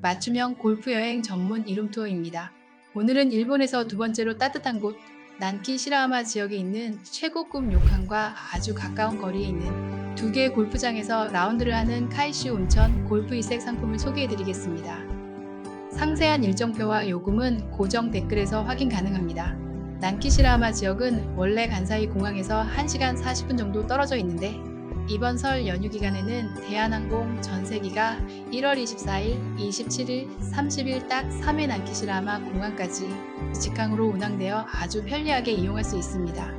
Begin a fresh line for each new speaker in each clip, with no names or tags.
맞춤형 골프 여행 전문 이룸 투어입니다. 오늘은 일본에서 두 번째로 따뜻한 곳 난키 시라하마 지역에 있는 최고급 료칸과 아주 가까운 거리에 있는 두 개의 골프장에서 라운드를 하는 카이슈 온천 골프 이색 상품을 소개해드리겠습니다. 상세한 일정표와 요금은 고정 댓글에서 확인 가능합니다. 난키 시라하마 지역은 원래 간사이 공항에서 1시간 40분 정도 떨어져 있는데 이번 설 연휴 기간에는 대한항공 전세기가 1월 24일, 27일, 30일 딱 3회 난키시라마 공항까지 직항으로 운항되어 아주 편리하게 이용할 수 있습니다.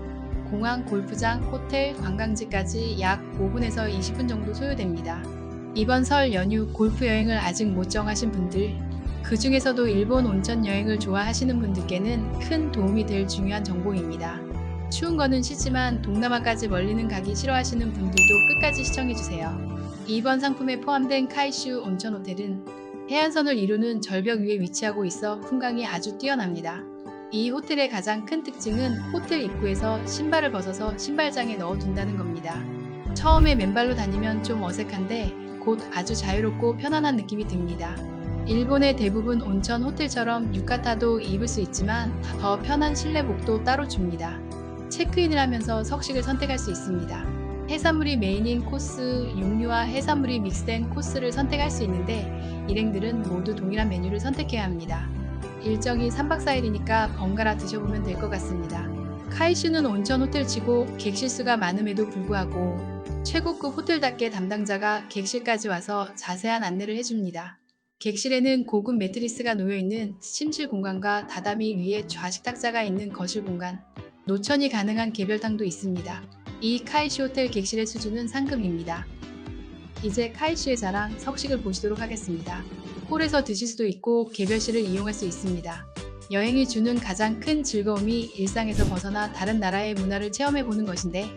공항, 골프장, 호텔, 관광지까지 약 5분에서 20분 정도 소요됩니다. 이번 설 연휴 골프 여행을 아직 못 정하신 분들, 그 중에서도 일본 온천 여행을 좋아하시는 분들께는 큰 도움이 될 중요한 정보입니다. 추운 거는 싫지만 동남아까지 멀리는 가기 싫어하시는 분들도 끝까지 시청해주세요. 이번 상품에 포함된 카이슈 온천 호텔은 해안선을 이루는 절벽 위에 위치하고 있어 풍광이 아주 뛰어납니다. 이 호텔의 가장 큰 특징은 호텔 입구에서 신발을 벗어서 신발장에 넣어둔다는 겁니다. 처음에 맨발로 다니면 좀 어색한데 곧 아주 자유롭고 편안한 느낌이 듭니다. 일본의 대부분 온천 호텔처럼 유카타도 입을 수 있지만 더 편한 실내복도 따로 줍니다. 체크인을 하면서 석식을 선택할 수 있습니다. 해산물이 메인인 코스, 육류와 해산물이 믹스된 코스를 선택할 수 있는데 일행들은 모두 동일한 메뉴를 선택해야 합니다. 일정이 3박 4일이니까 번갈아 드셔보면 될 것 같습니다. 카이슈는 온천 호텔치고 객실 수가 많음에도 불구하고 최고급 호텔답게 담당자가 객실까지 와서 자세한 안내를 해줍니다. 객실에는 고급 매트리스가 놓여있는 침실 공간과 다다미 위에 좌식 탁자가 있는 거실 공간, 노천이 가능한 개별탕도 있습니다. 이 카이슈 호텔 객실의 수준은 상급입니다. 이제 카이슈의 자랑 석식을 보시도록 하겠습니다. 홀에서 드실 수도 있고 개별실을 이용할 수 있습니다. 여행이 주는 가장 큰 즐거움이 일상에서 벗어나 다른 나라의 문화를 체험해 보는 것인데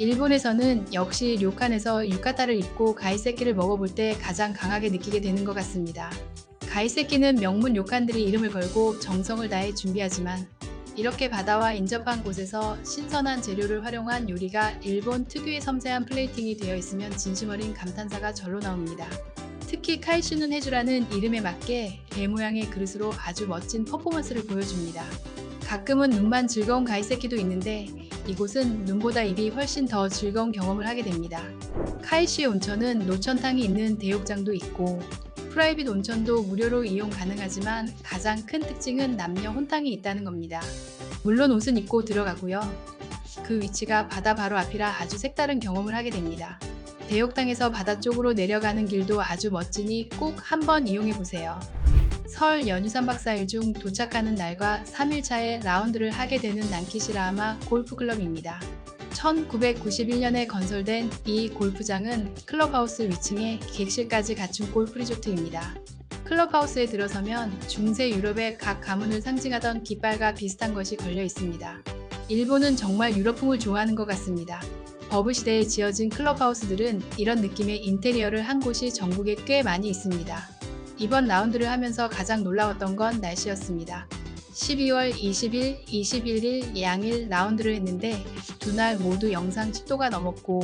일본에서는 역시 료칸에서 유카타를 입고 가이세키를 먹어볼 때 가장 강하게 느끼게 되는 것 같습니다. 가이세키는 명문 료칸들이 이름을 걸고 정성을 다해 준비하지만 이렇게 바다와 인접한 곳에서 신선한 재료를 활용한 요리가 일본 특유의 섬세한 플레이팅이 되어 있으면 진심 어린 감탄사가 절로 나옵니다. 특히 카이슈는 해주라는 이름에 맞게 배 모양의 그릇으로 아주 멋진 퍼포먼스를 보여줍니다. 가끔은 눈만 즐거운 가이세키도 있는데 이곳은 눈보다 입이 훨씬 더 즐거운 경험을 하게 됩니다. 카이슈의 온천은 노천탕이 있는 대욕장도 있고 프라이빗 온천도 무료로 이용 가능하지만 가장 큰 특징은 남녀 혼탕이 있다는 겁니다. 물론 옷은 입고 들어가고요. 그 위치가 바다 바로 앞이라 아주 색다른 경험을 하게 됩니다. 대욕탕에서 바다 쪽으로 내려가는 길도 아주 멋지니 꼭 한번 이용해 보세요. 설 연휴 3박 4일 중 도착하는 날과 3일차에 라운드를 하게 되는 난키시라하마 골프클럽입니다. 1991년에 건설된 이 골프장은 클럽하우스 위층에 객실까지 갖춘 골프 리조트입니다. 클럽하우스에 들어서면 중세 유럽의 각 가문을 상징하던 깃발과 비슷한 것이 걸려 있습니다. 일본은 정말 유럽풍을 좋아하는 것 같습니다. 버블 시대에 지어진 클럽하우스들은 이런 느낌의 인테리어를 한 곳이 전국에 꽤 많이 있습니다. 이번 라운드를 하면서 가장 놀라웠던 건 날씨였습니다. 12월 20일, 21일 양일 라운드를 했는데 두 날 모두 영상 10도가 넘었고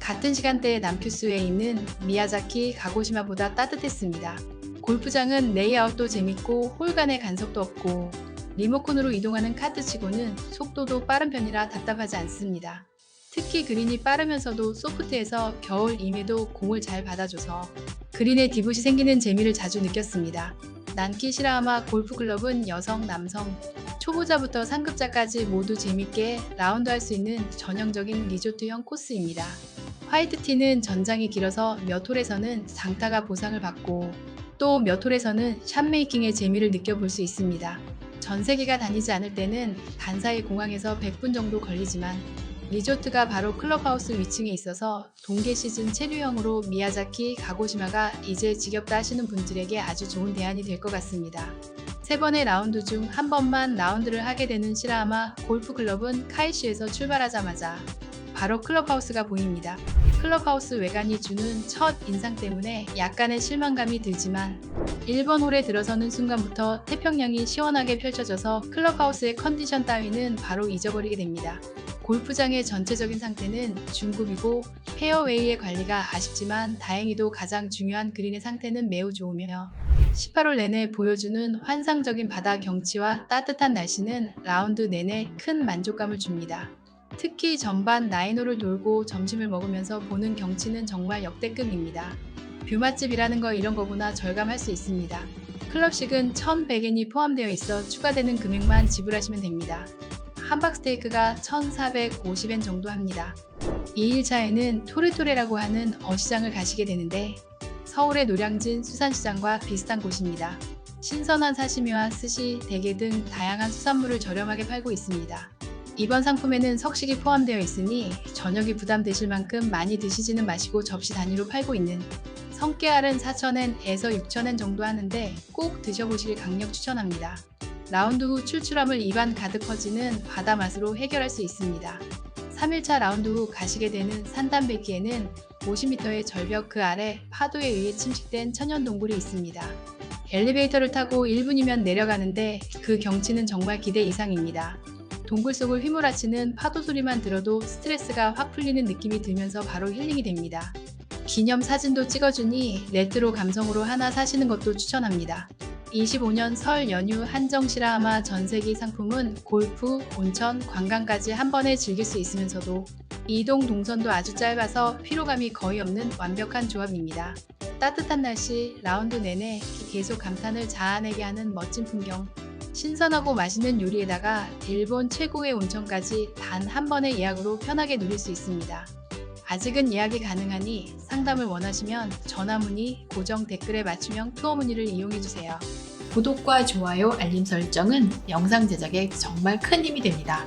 같은 시간대에 남큐스에 있는 미야자키, 가고시마보다 따뜻했습니다. 골프장은 레이아웃도 재밌고 홀 간의 간섭도 없고 리모컨으로 이동하는 카드치고는 속도도 빠른 편이라 답답하지 않습니다. 특히 그린이 빠르면서도 소프트해서 겨울 임에도 공을 잘 받아줘서 그린에 디봇이 생기는 재미를 자주 느꼈습니다. 난키 시라하마 골프클럽은 여성, 남성, 초보자부터 상급자까지 모두 재밌게 라운드 할 수 있는 전형적인 리조트형 코스입니다. 화이트티는 전장이 길어서 몇 홀에서는 장타가 보상을 받고 또 몇 홀에서는 샷메이킹의 재미를 느껴볼 수 있습니다. 전세기가 다니지 않을 때는 간사이 공항에서 100분 정도 걸리지만 리조트가 바로 클럽하우스 위층에 있어서 동계 시즌 체류형으로 미야자키, 가고시마가 이제 지겹다 하시는 분들에게 아주 좋은 대안이 될 것 같습니다. 세 번의 라운드 중 한 번만 라운드를 하게 되는 시라하마 골프클럽은 카이슈에서 출발하자마자 바로 클럽하우스가 보입니다. 클럽하우스 외관이 주는 첫 인상 때문에 약간의 실망감이 들지만 일본 홀에 들어서는 순간부터 태평양이 시원하게 펼쳐져서 클럽하우스의 컨디션 따위는 바로 잊어버리게 됩니다. 골프장의 전체적인 상태는 중급이고 페어웨이의 관리가 아쉽지만 다행히도 가장 중요한 그린의 상태는 매우 좋으며 18홀 내내 보여주는 환상적인 바다 경치와 따뜻한 날씨는 라운드 내내 큰 만족감을 줍니다. 특히 전반 나인홀을 돌고 점심을 먹으면서 보는 경치는 정말 역대급입니다. 뷰 맛집이라는 거 이런 거구나 절감할 수 있습니다. 클럽식은 1,100엔이 포함되어 있어 추가되는 금액만 지불하시면 됩니다. 함박 스테이크가 1,450엔 정도 합니다. 2일차에는 토레토레라고 하는 어시장을 가시게 되는데 서울의 노량진 수산시장과 비슷한 곳입니다. 신선한 사시미와 스시, 대게 등 다양한 수산물을 저렴하게 팔고 있습니다. 이번 상품에는 석식이 포함되어 있으니 저녁이 부담되실 만큼 많이 드시지는 마시고 접시 단위로 팔고 있는 성게알은 4,000엔에서 6,000엔 정도 하는데 꼭 드셔보실 강력 추천합니다. 라운드 후 출출함을 입안 가득 퍼지는 바다 맛으로 해결할 수 있습니다. 3일차 라운드 후 가시게 되는 산담배기에는 50m의 절벽 그 아래 파도에 의해 침식된 천연 동굴이 있습니다. 엘리베이터를 타고 1분이면 내려가는데 그 경치는 정말 기대 이상입니다. 동굴 속을 휘몰아치는 파도 소리만 들어도 스트레스가 확 풀리는 느낌이 들면서 바로 힐링이 됩니다. 기념 사진도 찍어주니 레트로 감성으로 하나 사시는 것도 추천합니다. 25년 설 연휴 한정 시라하마 전세기 상품은 골프, 온천, 관광까지 한 번에 즐길 수 있으면서도 이동 동선도 아주 짧아서 피로감이 거의 없는 완벽한 조합입니다. 따뜻한 날씨, 라운드 내내 계속 감탄을 자아내게 하는 멋진 풍경, 신선하고 맛있는 요리에다가 일본 최고의 온천까지 단 한 번의 예약으로 편하게 누릴 수 있습니다. 아직은 예약이 가능하니 상담을 원하시면 전화 문의, 고정 댓글에 맞춤형 투어 문의를 이용해주세요.
구독과 좋아요, 알림 설정은 영상 제작에 정말 큰 힘이 됩니다.